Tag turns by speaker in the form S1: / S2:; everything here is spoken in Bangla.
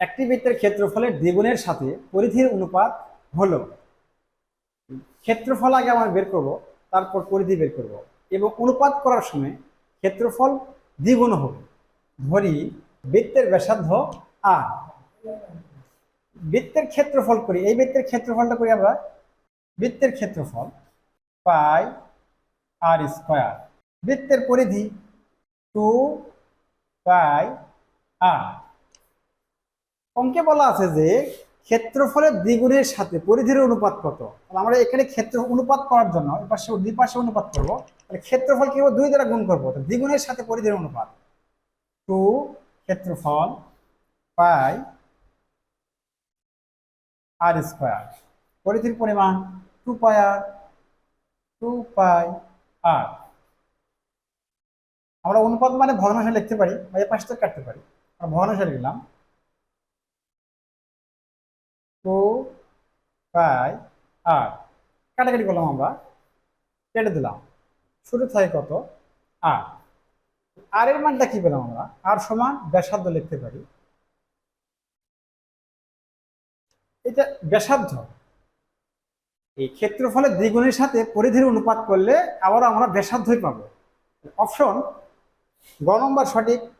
S1: একটি বৃত্তের ক্ষেত্রফলের দ্বিগুণের সাথে পরিধির অনুপাত হলো। ক্ষেত্রফল আগে আমরা বের করব, তারপর পরিধি বের করব। এবং অনুপাত করার সময় ক্ষেত্রফল দ্বিগুণ হবে। ধরি বৃত্তের ব্যাসার্ধ আর। বৃত্তের ক্ষেত্রফল করি, এই বৃত্তের ক্ষেত্রফলটা করি আমরা। বৃত্তের ক্ষেত্রফল পাই আর স্কোয়ার। বৃত্তের পরিধি টু পাই আর। অঙ্কে বলা আছে যে ক্ষেত্রফলের দ্বিগুণের সাথে পরিধির অনুপাত কত? আমরা এখানে ক্ষেত্র অনুপাত করার জন্য এপাশে পাশে দুই পাশে অনুপাত করব। তাহলে ক্ষেত্রফল কি দুই দ্বারা গুণ করব। তো দ্বিগুণের সাথে পরিধির অনুপাত টু ক্ষেত্রফল পাই আর স্কোয়ার। পরিধির পরিমাণ টু পাই আর, টু পাই আর। আমরা অনুপাত মানে ভগ্নাংশ লিখতে পারি বা এই পাশে কাটতে পারি। আমরা ভগ্নাংশ লিখলাম। টু পাই আর কাটাকাটি করলাম আমরা। কেটে দিলাম। শুরু থাকে কত? আর আর এর মানটা কি পেলাম আমরা? আর সমান ব্যাসার্ধ লিখতে পারি। এটা ব্যাসার্ধ। এই ক্ষেত্রফলের দ্বিগুণের সাথে পরিধির অনুপাত করলে আবার আমরা ব্যাসার্ধই পাবো। অপশন গ নম্বর সঠিক।